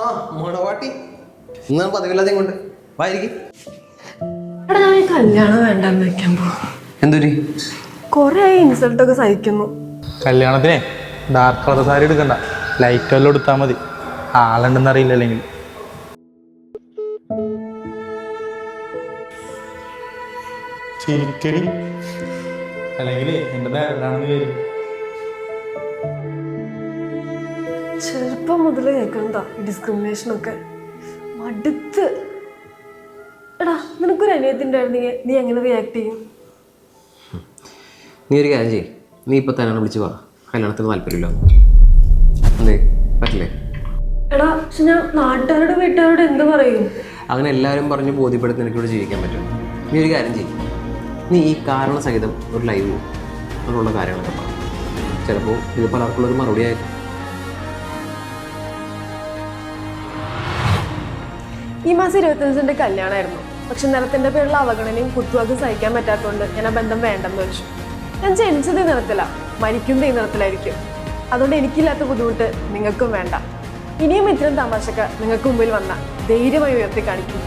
ആ പതിവില്ലാതെ കൊണ്ട്. വായിരിക്കും എടാ ഞാൻ ഈ കല്യാണം വേണ്ടെന്ന് വെക്കാൻ പോകും എന്തൊരു കൊറേ ഇൻസൾട്ട് ഒക്കെ സഹിക്കുന്നു. കല്യാണത്തിനെ ഡാർക്ക് കളർ സാരി എടുക്കണ്ട. ലൈറ്റ് വല്ലതും എടുത്താൽ മതി. ആളുണ്ടെന്ന് അറിയില്ല അല്ലെങ്കിൽ. ശരിക്കടി അല്ലെങ്കിൽ എന്റെ നേരടാണെന്ന് വിചാരിക്കും ചെറുപ്പം മുതൽ കേൾക്കണതാ ഈ ഡിസ്ക്രിമിനേഷൻ ഒക്കെ. മടുത്ത്. എടാ നിനക്കൊരു അനിയത്തിണ്ടായിരുന്നെങ്കിൽ നീ എങ്ങനെ റിയാക്ട് ചെയ്യും? നീ ഒരു കാര്യം ചെയ്യ്. നീ ഇപ്പൊ തന്നെ വിളിച്ചു പറ. കല്യാണത്തിന് താല്പര്യമില്ല. എന്തേ? പറ്റില്ലേ? എടാ പക്ഷെ ഞാൻ നാട്ടുകാരുടെ വീട്ടുകാരോട് എന്ത് പറയും? അങ്ങനെ എല്ലാവരും പറഞ്ഞ് ബോധ്യപ്പെടുത്തി എനിക്കിവിടെ ജീവിക്കാൻ പറ്റും. നീ ഒരു കാര്യം ചെയ്യ്. നീ ഈ കാരണ സഹിതം ഒരു ലൈവ് അങ്ങനെയുള്ള കാര്യങ്ങളൊക്കെ പറ. ചിലപ്പോൾ ഇത് പലർക്കുള്ളൊരു മറുപടി ആയിരിക്കും ഈ മാസം ഇരുപത്തഞ്ചിന്റെ കല്യാണമായിരുന്നു പക്ഷെ നിറത്തിന്റെ പേരുള്ള അവഗണനയും കുത്തുവാക്കും സഹിക്കാൻ പറ്റാത്തതുകൊണ്ട് ഞാൻ ആ ബന്ധം വേണ്ടെന്ന് വെച്ചു. ഞാൻ ജനിച്ചത് ഈ നിറത്തില മരിക്കുന്നത് ഈ നിറത്തിലായിരിക്കും അതുകൊണ്ട് എനിക്കില്ലാത്ത ബുദ്ധിമുട്ട് നിങ്ങൾക്കും വേണ്ട. ഇനിയും ഇത്തരം തമാശക്ക് നിങ്ങൾക്ക് മുമ്പിൽ വന്ന ധൈര്യമായി ഉയർത്തി കാണിക്കും